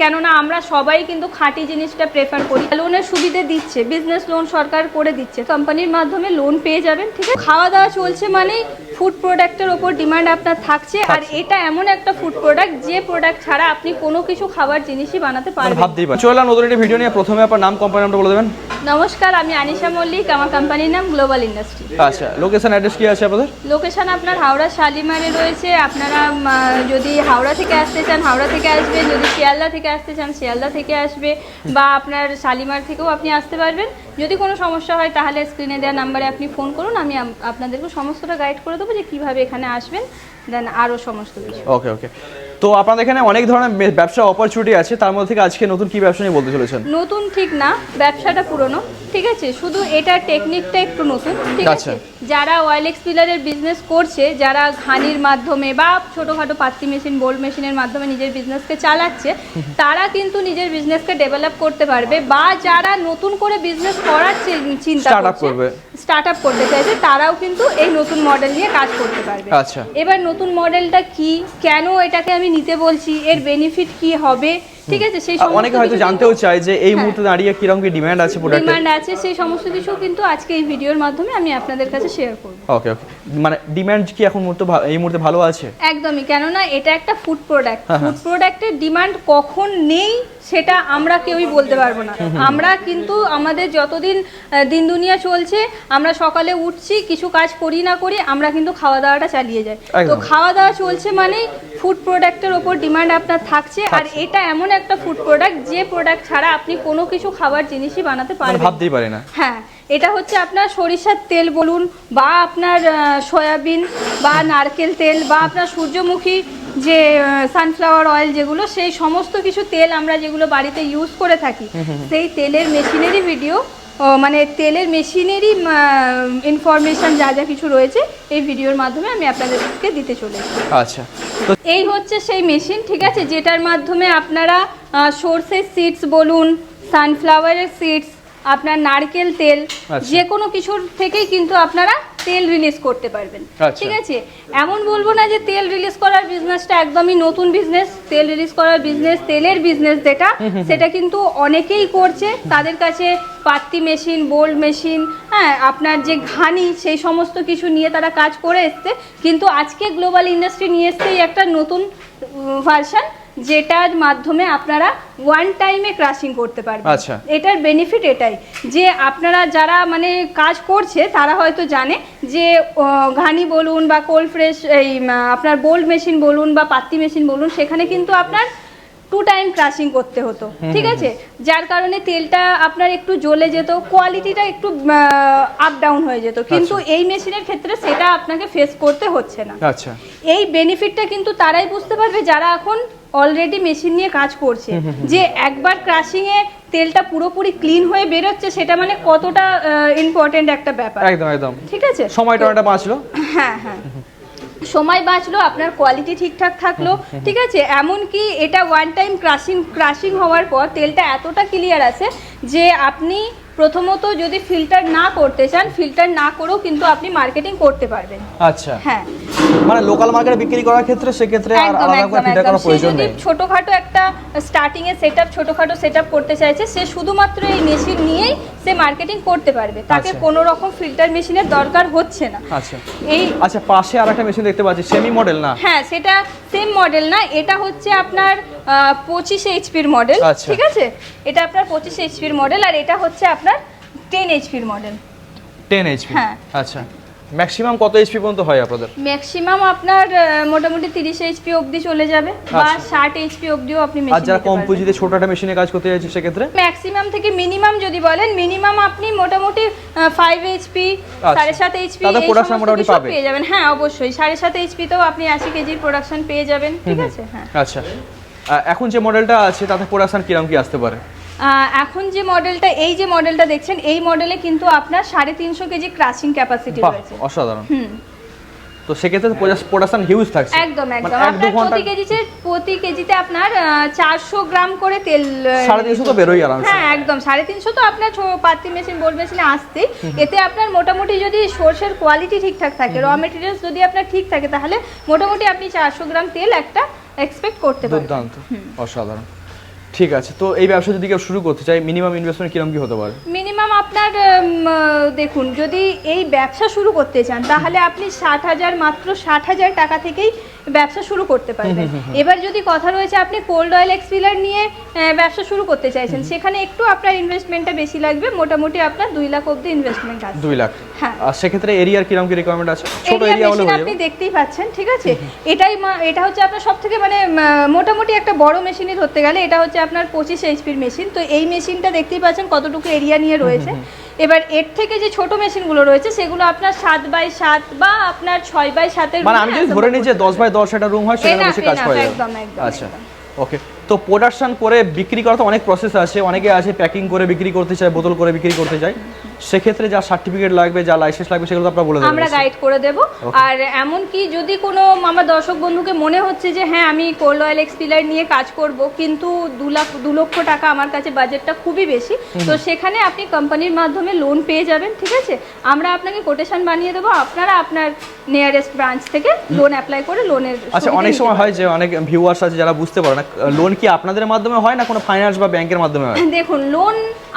কেননা আমরা সবাই কিন্তু খাঁটি জিনিসটা প্রেফার করি। লোনের সুবিধে দিচ্ছে বিজনেস লোন সরকার করে দিচ্ছে। কোম্পানির মাধ্যমে লোন পেয়ে যাবেন, ঠিক আছে? খাওয়া দাওয়া চলছে মানে ফুড প্রোডাক্টের ওপর ডিমান্ড আপনার থাকছে আর এটা এমন একটা ফুড প্রোডাক্ট যে প্রোডাক্ট ছাড়া আপনি কোনো কিছু খাবার জিনিসই বানাতে পারবেন ভাবতেই পারি চললাম নতুন একটি ভিডিও নিয়ে। প্রথমে আপনার নাম কোম্পানি নামটা বলে দেবেন। নমস্কার আমি আনিশা মল্লিক। আমার কোম্পানির নাম গ্লোবাল ইন্ডাস্ট্রি আচ্ছা লোকেশন অ্যাড্রেস কি আছে আপনাদের? লোকেশন আপনার হাওড়া শালিমারে রয়েছে। আপনারা যদি হাওড়া থেকে আসতে চান হাওড়া থেকে আসবে। যদি শিয়ালদা থেকে আসতে চান শিয়ালদা থেকে আসবে। বা আপনার শালিমার থেকেও আপনি আসতে পারবেন। যদি কোনো সমস্যা হয় তাহলে স্ক্রিনে দেওয়া নাম্বারে আপনি ফোন করুন। আমি আম- আপনাদেরকে সমস্তটা গাইড করে দেবো। যে কীভাবে এখানে আসবেন দেন আরও সমস্ত কিছু। ওকে ওকে তো আপনাদের এখানে অনেক ধরনের ব্যবসা অপরচুনিটি আছে তার মধ্যে থেকে আজকে নতুন কি ব্যবসা নিয়ে বলতে চলেছেন? নতুন ঠিক না ব্যবসাটা পুরনো ঠিক আছে? শুধু এটা টেকনিকটা একটু নতুন ঠিক আচ্ছা। আছে? যারা ওয়াইল এক্সপিলারের বিজনেস করছে যারা ঘানির মাধ্যমে বা ছোটোখাটো পাত্তি মেশিন বোল্ড মেশিনের মাধ্যমে নিজের বিজনেসকে চালাচ্ছে তারা কিন্তু নিজের বিজনেসকে ডেভেলপ করতে পারবে বা যারা নতুন করে বিজনেস করার চিন্তা করবে। স্টার্ট আপ করতে চাইছে তারাও কিন্তু এই নতুন মডেল নিয়ে কাজ করতে পারবে। আচ্ছা। এবার নতুন মডেলটা কি? কেন এটাকে আমি নিতে বলছি? এর বেনিফিট কি হবে? ঠিক আছে সেই অনেকে হয়তো জানতেও চায় যে এই হ্যাঁ। মুহূর্তে দাঁড়িয়ে কীরকম কি ডিমান্ড আছে প্রোডাক্টের ডিমান্ড আছে সেই সমস্ত কিছু কিন্তু আজকে এই ভিডিওর মাধ্যমে আমি আপনাদের কাছে শেয়ার করব। ওকে ওকে মানে ডিমান্ড কি এখন মুহূর্তে এই মুহূর্তে ভালো আছে? একদমই কেননা এটা একটা ফুড প্রোডাক্ট। ফুড প্রোডাক্টের ডিমান্ড কখন নেই সেটা আমরা কেউই বলতে পারব না। আমরা কিন্তু আমাদের যতদিন দিন দুনিয়া চলছে আমরা সকালে উঠছি কিছু কাজ করি না করি আমরা কিন্তু খাওয়া দাওয়াটা চালিয়ে যাই। তো খাওয়া দাওয়া চলছে মানে ফুড প্রোডাক্টের ওপর ডিমান্ড আপনার থাকছে আর এটা এমন একটা ফুড প্রোডাক্ট যে প্রোডাক্ট ছাড়া আপনি কোনো কিছু খাবার জিনিসই বানাতে মানে পারবেন ভাবতেই পারি না। হ্যাঁ এটা হচ্ছে আপনার সরিষার তেল বলুন বা আপনার সয়াবিন বা নারকেল তেল বা আপনার সূর্যমুখী যে সানফ্লাওয়ার অয়েল যেগুলো সেই সমস্ত কিছু তেল আমরা যেগুলো বাড়িতে ইউজ করে থাকি সেই তেলের মেশিনেরই ভিডিও মানে তেলের মেশিনেরই ইনফরমেশন যা যা কিছু রয়েছে এই ভিডিওর মাধ্যমে আমি আপনাদেরকে দিতে চলেছি। আচ্ছা। এই হচ্ছে সেই মেশিন ঠিক আছে? যেটার মাধ্যমে আপনারা সোর্সের সিডস বলুন সানফ্লাওয়ারের সিডস আপনার নারকেল তেল আচ্ছা। যে কোনো কিছুর থেকেই কিন্তু আপনারা তেল রিলিজ করতে পারবেন। আচ্ছা। ঠিক আছে? এমন বলব না যে তেল রিলিজ করার বিজনেসটা একদমই নতুন বিজনেস তেল রিলিজ করার বিজনেস তেলের বিজনেস যেটা সেটা কিন্তু অনেকেই করছে। তাদের কাছে পাত্তি মেশিন বোল্ড মেশিন হ্যাঁ আপনার যে ঘানি সেই সমস্ত কিছু নিয়ে তারা কাজ করে এসছে। কিন্তু আজকে গ্লোবাল ইন্ডাস্ট্রি নিয়ে এসছে একটা নতুন ভার্সন যেটার মাধ্যমে আপনারা ওয়ান টাইমে ক্রাশিং করতে পারবেন। আচ্ছা। এটার বেনিফিট এটাই যে আপনারা যারা মানে কাজ করছে তারা হয়তো জানে যে ঘানি বলুন বা কোল্ড ফ্রেশ এই আপনার বোল্ড মেশিন বলুন বা পাত্তি মেশিন বলুন সেখানে কিন্তু আপনার টু টাইম ক্রাশিং করতে হতো। ঠিক আছে? যার কারণে তেলটা আপনার একটু জ্বলে যেত কোয়ালিটিটা একটু আপ ডাউন হয়ে যেত। কিন্তু এই মেশিনের ক্ষেত্রে সেটা আপনাকে ফেস করতে হচ্ছে না। আচ্ছা। এই বেনিফিটটা কিন্তু তারাই বুঝতে পারবে যারা এখন অলরেডি মেশিন নিয়ে কাজ করছে। যে একবার ক্রাশিং এ তেলটা পুরোপুরি ক্লিন হয়ে বেরোচ্ছে সেটা মানে কতটা ইম্পর্টেন্ট একটা ব্যাপার। একদম একদম। ঠিক আছে? সময়টা অনেকটা বাঁচলো। হ্যাঁ হ্যাঁ। সময় বাঁচলো আপনার কোয়ালিটি ঠিকঠাক থাকল ঠিক আছে? এমনকি এটা ওয়ান টাইম ক্রাশিং ক্রাশিং হওয়ার পর তেলটা এতটা ক্লিয়ার আছে যে আপনি প্রথমত যদি ফিল্টার না করতে চান ফিল্টার না করেও কিন্তু আপনি মার্কেটিং করতে পারবেন। আচ্ছা। হ্যাঁ। মানে লোকাল মার্কেটে বিক্রি করার ক্ষেত্রে সেক্ষেত্রে আর আলাদা করে ফিল্টার করার প্রয়োজন নেই। ছোটখাটো একটা স্টার্টিং এ সেটআপ ছোটখাটো সেটআপ করতে চাইছে সে শুধুমাত্র এই মেশিন নিয়েই সে মার্কেটিং করতে পারবে। তাকে। কোনো রকম ফিল্টার মেশিনের দরকার হচ্ছে না। আচ্ছা। এই আচ্ছা পাশে আর একটা মেশিন দেখতে পাচ্ছি সেমি মডেল না? হ্যাঁ সেটা সেম মডেল না এটা হচ্ছে আপনার পঁচিশ এইচপির মডেল। ঠিক আছে? এটা আপনার পঁচিশ এইচপির মডেল আর এটা হচ্ছে আপনার টেন এইচপির মডেল টেন এইচপি হ্যাঁ। আচ্ছা। ম্যাক্সিমাম কত এইচপি পর্যন্ত হয় আপনাদের? ম্যাক্সিমাম আপনার মোটামুটি তিরিশ এইচপি অবধি চলে যাবে বা আচ্ছা। ষাট এইচপি অবধিও আপনি আর মেশিন যারা কম পুঁজিতে ছোট একটা মেশিনে কাজ করতে চাইছে সেক্ষেত্রে? ম্যাক্সিমাম থেকে মিনিমাম যদি বলেন মিনিমাম আপনি মোটামুটি ফাইভ এইচপি সাড়ে সাত এইচপি তাদের production মোটামুটি পাবে। পেয়ে যাবেন। হ্যাঁ অবশ্যই। সাড়ে সাত এইচপিতেও আপনি আশি কেজির প্রোডাকশন পেয়ে যাবেন ঠিক আছে? হ্যাঁ। আচ্ছা। এখন যে মডেলটা আছে তাতে প্রোডাকশন কীরকম কি আসতে পারে? এখন যে মডেলটা এই যে মডেলটা দেখছেন এই মডেলে কিন্তু আপনার সাড়ে তিনশো কেজি ক্রাশিং ক্যাপাসিটি রয়েছে। অসাধারণ। হুম। তো সেক্ষেত্রে প্রোডাকশন হিউজ থাকছে। একদম মানে একদম আপনার প্রতি কেজিতে প্রতি কেজিতে আপনার চারশো গ্রাম করে তেল আহ, সাড়ে তিনশো তো বেরোই আরামসে। হ্যাঁ একদম। সাড়ে তিনশো তো আপনার পাত্তি মেশিন বোল্ড মেশিনে আসতে এতে আপনার মোটামুটি যদি সর্ষের কোয়ালিটি ঠিকঠাক থাকে র মেটেরিয়ালস যদি আপনার ঠিক থাকে তাহলে মোটামুটি আপনি চারশো গ্রাম তেল একটা এক্সপেক্ট করতে পারেন দুর্দান্ত। অসাধারণ। ঠিক আছে তো এই ব্যবসা যদি কেউ শুরু করতে চায় মিনিমাম ইনভেস্টমেন্ট কীরকম কি হতে পারে? মিনিমাম আপনার দেখুন যদি এই ব্যবসা শুরু করতে চান তাহলে আপনি ষাট হাজার মাত্র ষাট হাজার টাকা থেকেই ব্যবসা শুরু করতে পারবেন। এবার যদি কথা রয়েছে আপনি কোল্ড অয়েল এক্সপিলার নিয়ে ব্যবসা শুরু করতে চাইছেন সেখানে একটু আপনার ইনভেস্টমেন্টটা বেশি লাগবে মোটামুটি আপনার দুই লাখ অবধি ইনভেস্টমেন্ট আছে। দুই লাখ। আর সেক্ষেত্রে এরিয়ার কীরকম কি রিকোয়ারমেন্ট আছে? ছোট এরিয়া হলে আপনি দেখতেই পাচ্ছেন ঠিক আছে? এটাই এটা হচ্ছে আপনার সব থেকে মানে মোটামুটি একটা বড় মেশিনই ধরতে গেলে এটা হচ্ছে আপনার পঁচিশ এইচপির মেশিন তো এই মেশিনটা দেখতেই পাচ্ছেন কতটুকু এরিয়া নিয়ে রয়েছে। এবার এর থেকে যে ছোট মেশিনগুলো রয়েছে সেগুলো আপনার সাত বাই সাত বা আপনার ছয় বাই সাতের মানে আমি যদি ধরে নিই যে দশ বাই দশ একটা রুম হয় সেখানে Enough, কাজ একদম, একদম, আচ্ছা ওকে তো প্রোডাকশন করে বিক্রি করা তো অনেক প্রসেস আছে অনেকে আছে প্যাকিং করে বিক্রি করতে চায় বোতল করে বিক্রি করতে চায়। সেক্ষেত্রে যা সার্টিফিকেট লাগবে যা লাইসেন্স লাগবে সেগুলো আপনারা বলে দেবেন। আমরা গাইড করে দেব। আর এমন কি যদি কোনো আমার দর্শক বন্ধুকে মনে হচ্ছে যে হ্যাঁ আমি কোল্ড অয়েল এক্সপিলার নিয়ে কাজ করব কিন্তু দু লাখ দু লক্ষ টাকা আমার কাছে বাজেটটা খুবই বেশি তো সেখানে আপনি কোম্পানির মাধ্যমে লোন পেয়ে যাবেন ঠিক আছে? আমরা আপনাকে কোটেশন বানিয়ে দেবো। আপনারা আপনার নিয়ারেস্ট ব্রাঞ্চ থেকে লোন অ্যাপ্লাই করে লোনের আচ্ছা অনেক সময় হয় যে অনেক ভিউয়ার্স আছে যারা বুঝতে পারে না লোন কি আপনাদের মাধ্যমে হয় না কোনো ফাইন্যান্স বা ব্যাংকের মাধ্যমে হয়? দেখুন লোন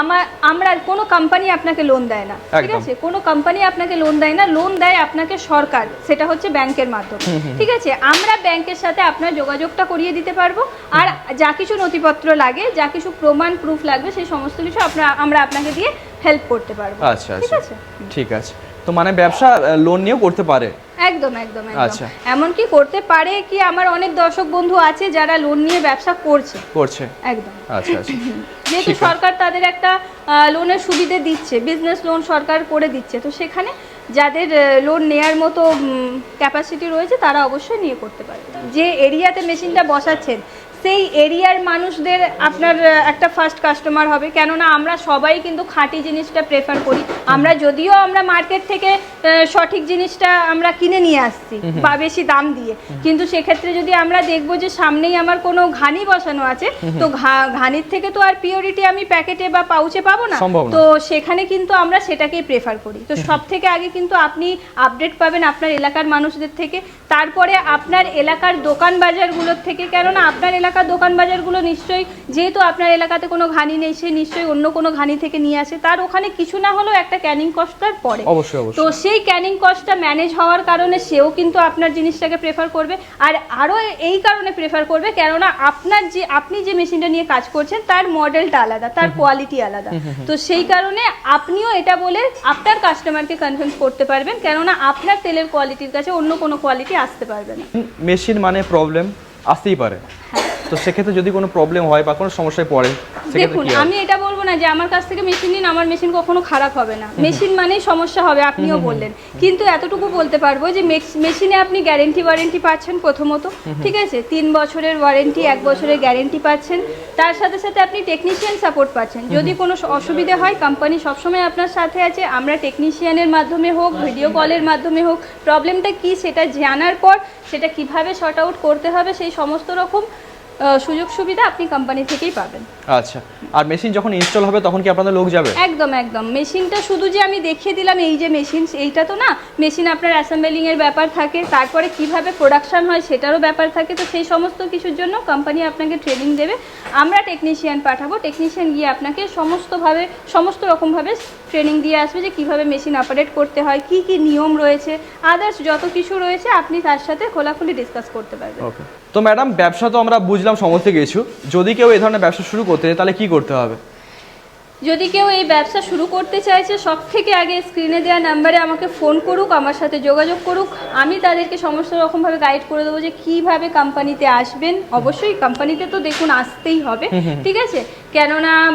আমার আমরা কোনো কোম্পানি আপনাকে লোন দেয় না। ঠিক আছে? কোনো কোম্পানি আপনাকে লোন দেয় না। লোন দেয় আপনাকে সরকার। সেটা হচ্ছে ব্যাংকের মাধ্যমে। ঠিক আছে? আমরা ব্যাংকের সাথে আপনার যোগাযোগটা করিয়ে দিতে পারব। আর যা কিছু নথিপত্র লাগে যা কিছু প্রমাণ প্রুফ লাগবে সেই সমস্ত কিছু আপনার আমরা আপনাকে দিয়ে হেল্প করতে পারব। আচ্ছা ঠিক আচ্ছা। আছে? ঠিক আছে। তো মানে ব্যবসা লোন নিয়েও করতে পারে? একদম একদম আচ্ছা। এমনকি করতে পারে কি আমার অনেক দর্শক বন্ধু আছে যারা লোন নিয়ে ব্যবসা করছে। করছে। একদম। আচ্ছা আচ্ছা। যেহেতু সরকার তাদের একটা লোনের সুবিধে দিচ্ছে বিজনেস লোন সরকার করে দিচ্ছে তো সেখানে যাদের লোন নেয়ার মতো ক্যাপাসিটি রয়েছে তারা অবশ্যই নিয়ে করতে পারে যে এরিয়াতে মেশিনটা বসাচ্ছেন সেই এরিয়ার মানুষদের আপনার একটা ফার্স্ট কাস্টমার হবে। কেননা আমরা সবাই কিন্তু খাঁটি জিনিসটা প্রেফার করি। আমরা যদিও আমরা মার্কেট থেকে সঠিক জিনিসটা আমরা কিনে নিয়ে আসছি বা বেশি দাম দিয়ে। কিন্তু সেক্ষেত্রে যদি আমরা দেখব যে সামনেই আমার কোনো ঘানি বসানো আছে তো ঘানির থেকে তো আর পিওরিটি আমি প্যাকেটে বা পাউচে পাবো না। তো সেখানে কিন্তু আমরা সেটাকেই প্রেফার করি। তো সব থেকে আগে কিন্তু আপনি আপডেট পাবেন আপনার এলাকার মানুষদের থেকে। তারপরে আপনার এলাকার দোকান বাজারগুলোর থেকে। কেননা আপনার এলাকার দোকান বাজারগুলো নিশ্চয়ই যেহেতু আপনার এলাকাতে কোনো ঘানি নেই সে নিশ্চয়ই অন্য কোনো ঘানি থেকে নিয়ে আসে। তার ওখানে কিছু না হলেও একটা ক্যানিং কস্টটার পড়ে। অবশ্যই তো সেই ক্যানিং কস্টটা ম্যানেজ হওয়ার কারণে সেও কিন্তু আপনার জিনিসটাকে প্রেফার করবে। আর আরও এই কারণে প্রেফার করবে কেননা আপনার যে আপনি যে মেশিনটা নিয়ে কাজ করছেন তার মডেলটা আলাদা তার কোয়ালিটি আলাদা। তো সেই কারণে আপনিও এটা বলে আপনার কাস্টমারকে কনভিন্স করতে পারবেন কেননা আপনার তেলের কোয়ালিটির কাছে অন্য কোনো কোয়ালিটি আসতে পারবে না। মেশিন মানে প্রবলেম আসতেই পারে। তো সেক্ষেত্রে যদি কোনো প্রবলেম হয় বা কোনো সমস্যায় পড়ে দেখুন আমি এটা বলব না যে আমার কাছ থেকে মেশিন নিন আমার মেশিন কখনো খারাপ হবে না। মেশিন মানেই সমস্যা হবে আপনিও বললেন। কিন্তু এতটুকু বলতে পারব যে মেশিনে আপনি গ্যারেন্টি ওয়ারেন্টি পাচ্ছেন প্রথমত ঠিক আছে? তিন বছরের ওয়ারেন্টি এক বছরের গ্যারেন্টি পাচ্ছেন। তার সাথে সাথে আপনি টেকনিশিয়ান সাপোর্ট পাচ্ছেন। যদি কোনো অসুবিধা হয় কোম্পানি সবসময় আপনার সাথে আছে। আমরা টেকনিশিয়ানের মাধ্যমে হোক ভিডিও কলের মাধ্যমে হোক প্রবলেমটা কি সেটা জানার পর সেটা কীভাবে শর্ট আউট করতে হবে সেই সমস্ত রকম সুযোগ সুবিধা আপনি কোম্পানি থেকেই পাবেন। আচ্ছা আর মেশিন যখন ইনস্টল হবে তখন কি আপনাদের লোক যাবে? একদম একদম। মেশিনটা শুধু যে আমি দেখিয়ে দিলাম এই যে মেশিন এইটা তো না মেশিন আপনার অ্যাসেম্বলিং এর ব্যাপার থাকে তারপরে কীভাবে প্রোডাকশন হয় সেটারও ব্যাপার থাকে তো সেই সমস্ত কিছুর জন্য কোম্পানি আপনাকে ট্রেনিং দেবে। আমরা টেকনিশিয়ান পাঠাবো টেকনিশিয়ান গিয়ে আপনাকে সমস্তভাবে সমস্ত রকমভাবে ট্রেনিং দিয়ে আসবে যে কীভাবে মেশিন অপারেট করতে হয় কি কি নিয়ম রয়েছে আদার্স যত কিছু রয়েছে আপনি তার সাথে খোলাখুলি ডিসকাস করতে পারবেন। ওকে তো ম্যাডাম ব্যবসা তো আমরা বুঝলাম সমস্ত কিছু। যদি কেউ এই ধরনের ব্যবসা শুরু করতে চায় তাহলে কি করতে হবে? যদি কেউ এই ব্যবসা শুরু করতে চাইছে সব থেকে আগে স্ক্রিনে দেওয়া নাম্বারে আমাকে ফোন করুক আমার সাথে যোগাযোগ করুক আমি তাদেরকে সমস্ত রকমভাবে গাইড করে দেবো যে কীভাবে কোম্পানিতে আসবেন। অবশ্যই কোম্পানিতে তো দেখুন আসতেই হবে ঠিক আছে? কেননা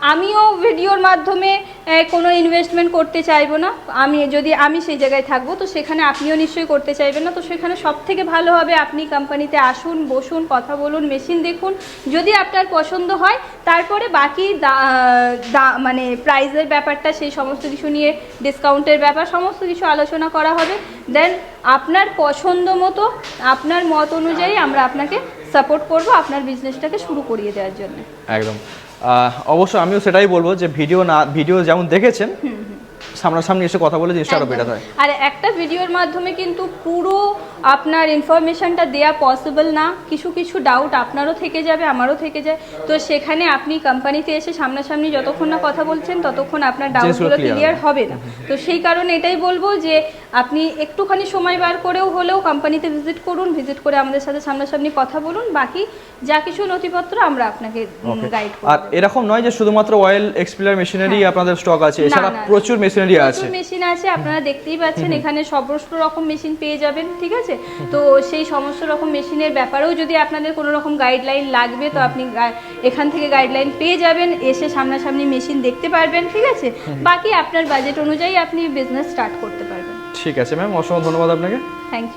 আমিও ভিডিওর মাধ্যমে কোনো ইনভেস্টমেন্ট করতে চাইব না। আমি যদি, আমি সেই জায়গায় থাকব, তো সেখানে আপনিও নিশ্চয়ই করতে চাইবেন না। তো সেখানে সব থেকে ভালো হবে, আপনি কোম্পানিতে আসুন, বসুন, কথা বলুন মেশিন দেখুন। যদি আপনার পছন্দ হয়, তারপরে বাকি দা- মানে প্রাইজের ব্যাপারটা, সেই সমস্ত কিছু নিয়ে ডিসকাউন্টের ব্যাপার, সমস্ত কিছু আলোচনা করা হবে। দেন আপনার পছন্দ মতো আপনার মত অনুযায়ী আমরা আপনাকে সাপোর্ট করব আপনার বিজনেসটাকে শুরু করিয়ে দেওয়ার জন্য। একদম। অবশ্য আমিও সেটাই বলব যে ভিডিও না ভিডিও যেমন দেখেছেন সামনাসামনি এসে কথা বলে জিনিসটা আরও বেটার হয়। আর একটা ভিডিওর মাধ্যমে কিন্তু পুরো আপনার ইনফরমেশনটা দেয়া পসিবল না কিছু কিছু ডাউট আপনারও থেকে যাবে আমারও থেকে যায়। তো সেখানে আপনি কোম্পানিতে এসে সামনাসামনি যতক্ষণ না কথা বলছেন ততক্ষণ আপনার ডাউটগুলো ক্লিয়ার হবে। না। তো সেই কারণে এটাই বলব যে আপনি একটুখানি সময় বার করেও হলেও কোম্পানিতে ভিজিট করুন ভিজিট করে আমাদের সাথে সামনাসামনি কথা বলুন বাকি যা কিছু নথিপত্র আমরা আপনাকে গাইড আর এরকম নয় যে শুধুমাত্র অয়েল এক্সপিলার মেশিনারি আপনাদের স্টক আছে। এছাড়া প্রচুর মেশিনারি আছে। প্রচুর মেশিন আছে আপনারা দেখতেই পাচ্ছেন এখানে সমস্ত রকম মেশিন পেয়ে যাবেন ঠিক আছে? তো সেই সমস্ত রকম মেশিনের ব্যাপারেও যদি আপনাদের কোনো রকম গাইডলাইন লাগবে তো আপনি এখান থেকে গাইডলাইন পেয়ে যাবেন এসে সামনাসামনি মেশিন দেখতে পারবেন ঠিক আছে? বাকি আপনার বাজেট অনুযায়ী আপনি বিজনেস স্টার্ট করতে পারবেন। ঠিক আছে ম্যাম অসংখ্য ধন্যবাদ আপনাকে। Thank you